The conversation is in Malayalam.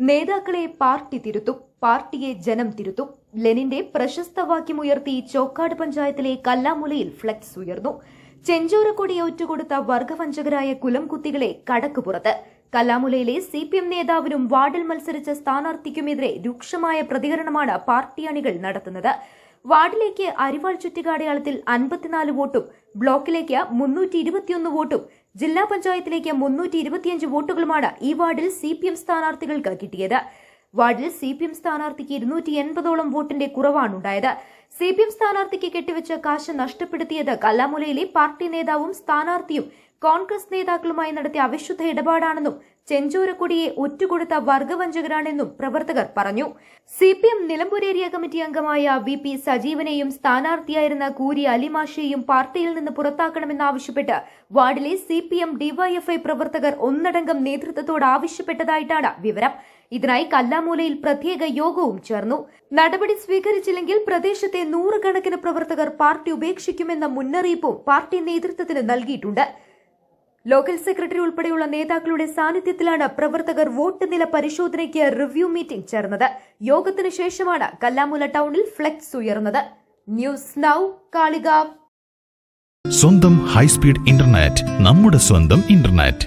നേതാക്കളെ പാർട്ടി തിരുത്തും പാർട്ടിയെ ജനം തിരുത്തും. ലെനിന്റെ പ്രശസ്ത വാക്യമുയർത്തി ചോക്കാട് പഞ്ചായത്തിലെ കല്ലാമുലയിൽ ഫ്ളക്സ് ഉയർന്നു. ചെഞ്ചോരക്കൊടി ഒറ്റുകൊടുത്ത വർഗവഞ്ചകരായ കുലംകുത്തികളെ കടക്ക് പുറത്ത്. കല്ലാമുലയിലെ സി പി എം നേതാവിനും വാർഡിൽ മത്സരിച്ച സ്ഥാനാർത്ഥിക്കുമെതിരെ രൂക്ഷമായ പ്രതികരണമാണ് പാർട്ടി അണികൾ നടത്തുന്നത്. വാർഡിലേക്ക് അരിവാൾ ചുറ്റുകാടയാളത്തിൽ അൻപത്തിനാല് വോട്ടും ബ്ലോക്കിലേക്ക് മുന്നൂറ്റി ഇരുപത്തിയൊന്ന് വോട്ടും ജില്ലാ പഞ്ചായത്തിലേക്ക് മുന്നൂറ്റി ഇരുപത്തിയഞ്ച് വോട്ടുകളുമാണ് ഈ വാർഡിൽ സി പി എം സ്ഥാനാർത്ഥികൾക്ക് കിട്ടിയത്. വാർഡിൽ സി പി എം സ്ഥാനാർത്ഥിക്ക് ഇരുന്നൂറ്റി എൺപതോളം വോട്ടിന്റെ കുറവാണുണ്ടായത്. സി പി എം സ്ഥാനാർത്ഥിക്ക് കെട്ടിവെച്ച കാശ് നഷ്ടപ്പെടുത്തിയത് കല്ലാമുലയിലെ പാർട്ടി നേതാവും സ്ഥാനാർത്ഥിയും കോൺഗ്രസ് നേതാക്കളുമായി നടത്തിയ അവിശുദ്ധ ഇടപാടാണെന്നും ചെഞ്ചൂരക്കുടിയെ ഒറ്റുകൊടുത്ത വർഗവഞ്ചകരാണെന്നും പ്രവർത്തകർ പറഞ്ഞു. C P M Nilambur area committee അംഗമായ വി പി സജീവനെയും സ്ഥാനാർത്ഥിയായിരുന്ന കൂരി അലിമാഷയെയും പാർട്ടിയിൽ നിന്ന് പുറത്താക്കണമെന്നാവശ്യപ്പെട്ട് വാർഡിലെ സി പി എം ഡിവൈഎഫ്ഐ പ്രവർത്തകർ ഒന്നടങ്കം നേതൃത്വത്തോട് ആവശ്യപ്പെട്ടതായിട്ടാണ് വിവരം. ഇതിനായി കല്ലാമൂലയിൽ പ്രത്യേക യോഗവും ചേർന്നു. നടപടി സ്വീകരിച്ചില്ലെങ്കിൽ പ്രദേശത്തെ നൂറുകണക്കിന് പ്രവർത്തകർ പാർട്ടി ഉപേക്ഷിക്കുമെന്ന മുന്നറിയിപ്പും പാർട്ടി നേതൃത്വത്തിന് നൽകിയിട്ടുണ്ട്. ലോക്കൽ സെക്രട്ടറി ഉൾപ്പെടെയുള്ള നേതാക്കളുടെ സാന്നിധ്യത്തിലാണ് പ്രവർത്തകർ വോട്ട് നില പരിശോധനയ്ക്ക് റിവ്യൂ മീറ്റിംഗ് ചേർന്നത്. യോഗത്തിന് ശേഷമാണ് കല്ലാമുല ടൗണിൽ ഫ്ലെക്സ് ഉയർന്നത്. News now Kalikavu. സ്വന്തം ഹൈസ്പീഡ് ഇന്റർനെറ്റ് നമ്മുടെ സ്വന്തം ഇന്റർനെറ്റ്